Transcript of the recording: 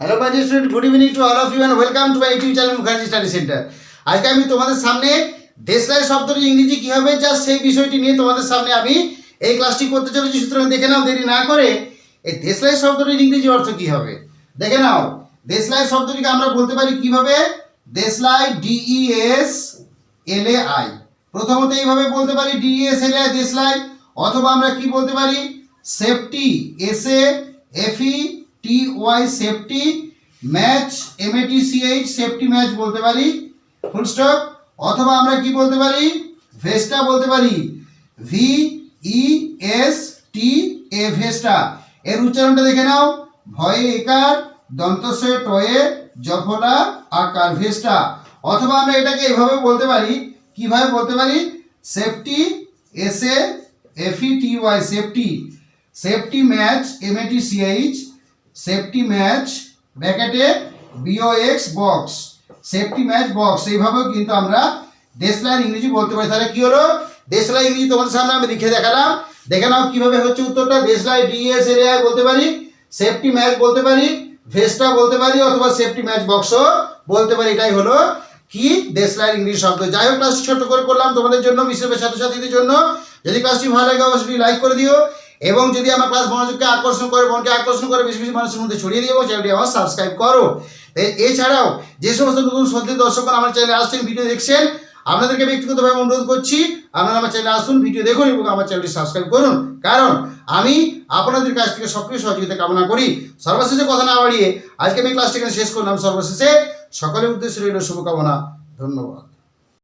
Hello my student good evening to all of you and welcome to my YouTube channel Mukherjee study centre আজকে আমি তোমাদের সামনে দেশলাই শব্দটি ইংরেজি কী হবে জাস্ট সেই বিষয়টি নিয়ে তোমাদের সামনে আমি এই ক্লাসটি করতে চলেছি। সুতরাং দেখে নাও, দেরি না করে এই দেশলাই শব্দটির ইংরেজি অর্থ কী হবে? দেখে নাও দেশলাই শব্দটিকে আমরা বলতে পারি কীভাবে? দেশলাই D E S L A I প্রথমত এইভাবে বলতে পারি ডিএস এল আই দেশলাই অথবা আমরা কি বলতে পারি? Safety S A F T Y safety match M A T C H safety match বলতে পারি ফুল স্টপ অথবা আমরা কি বলতে পারি? ভেস্টা বলতে পারি। ভি ই এস টি এ ভেস্টা এর উচ্চারণটা দেখে নাও। ভয়ে একার দন্তস্বয়ে টয়ে জফলা আকার ভেস্টা অথবা আমরা এটাকে এভাবে বলতে পারি। কীভাবে বলতে পারি? Safety S A F E T Y safety safety match M A T C H safety match ব্র্যাকেটে B O X box safety match box এইভাবেও কিন্তু আমরা দেশলাইন ইংরেজি বলতে পারি। তাহলে কি হলো? দেশলাই ইংরেজি তোমাদের সামনে আমি লিখে দেখালাম। দেখে নাও কীভাবে হচ্ছে উত্তরটা। দেশলাই ডিএস এরিয়া বলতে পারি সেফটি ম্যাচ বলতে পারি ভেস্টা বলতে পারি, অথবা সেফটি ম্যাচ বক্স বলতে পারি। এটাই হলো কি দেশলাইন ইংলিশ শব্দ। যাই হোক ক্লাসটি ছোট্ট করে করলাম তোমাদের জন্য বিশেষ করে ছাত্রছাত্রীদের জন্য। যদি ক্লাসটি ভালো লাগে, অবশ্যই লাইক করে দিও। এবং যদি আমার ক্লাস মনোযোগকে আকর্ষণ করে, মনকে আকর্ষণ করে, বেশি বেশি মানুষের মধ্যে ছড়িয়ে দিও এবং চ্যানেলটি আমার সাবস্ক্রাইব করো। এছাড়াও যে সমস্ত নতুন সত্যি দর্শকগণ আমার চ্যানেলে আসছেন ভিডিও দেখছেন, আপনাদেরকে ব্যক্তিগতভাবে অনুরোধ করছি, আপনারা আমার চ্যানেলে আসুন ভিডিও দেখুন এবং আমার চ্যানেলটি সাবস্ক্রাইব করুন। কারণ আমি আপনাদের কাছ থেকে সক্রিয় সহযোগিতা কামনা করি। সর্বশেষে কথা না বাড়িয়ে আজকে আমি ক্লাসটি এখানে শেষ করলাম। সর্বশেষে সকলের উদ্দেশ্যে রইল শুভকামনা। ধন্যবাদ।